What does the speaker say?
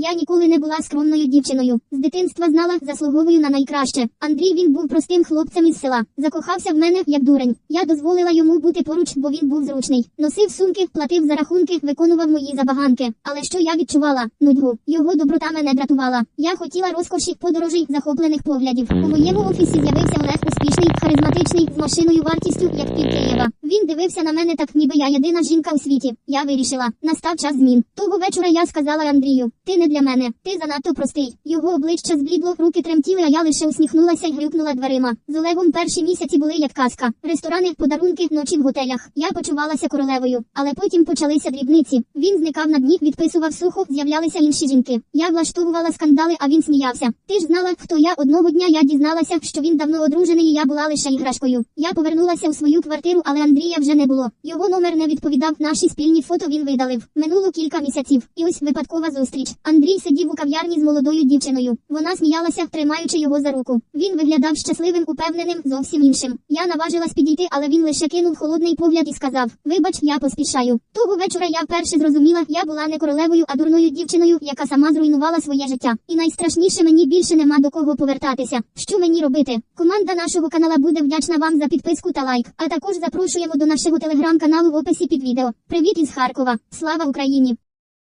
Я ніколи не була скромною дівчиною. З дитинства знала, заслуговую на найкраще. Андрій він був простим хлопцем із села. Закохався в мене як дурень. Я дозволила йому бути поруч, бо він був зручний. Носив сумки, платив за рахунки, виконував мої забаганки. Але що я відчувала? Нудьгу. Його доброта мене дратувала. Я хотіла розкоші подорожей, захоплених поглядів. У моєму офісі з'явився Олег успішний, харизматичний, з машиною вартістю, як пів Києва. Він дивився на мене так, ніби я єдина жінка у світі. Я вирішила. Настав час змін. Того вечора я сказала Андрію: ти не для мене, ти занадто простий. Його обличчя зблідло, руки тремтіли, а я лише усміхнулася і грюкнула дверима. З Олегом перші місяці були як казка. Ресторани, подарунки, ночі в готелях. Я почувалася королевою, але потім почалися дрібниці. Він зникав на дні, відписував сухо, з'являлися інші жінки. Я влаштовувала скандали, а він сміявся. Ти ж знала, хто я одного дня я дізналася, що він давно одружений, і я була лише іграшкою. Я повернулася у свою квартиру, але Андрія вже не було. Його номер не відповідав. Наші спільні фото він видалив. Минуло кілька місяців. І ось випадкова зустріч. Андрій сидів у кав'ярні з молодою дівчиною. Вона сміялася, тримаючи його за руку. Він виглядав щасливим, упевненим, зовсім іншим. Я наважилась підійти, але він лише кинув холодний погляд і сказав: Вибач, я поспішаю. Того вечора я вперше зрозуміла, я була не королевою, а дурною дівчиною, яка сама зруйнувала своє життя. І найстрашніше мені більше нема до кого повертатися. Що мені робити? Команда нашого канала буде вдячна вам за підписку та лайк. А також запрошуємо до нашого телеграм-каналу в описі під відео. Привіт із Харкова! Слава Україні!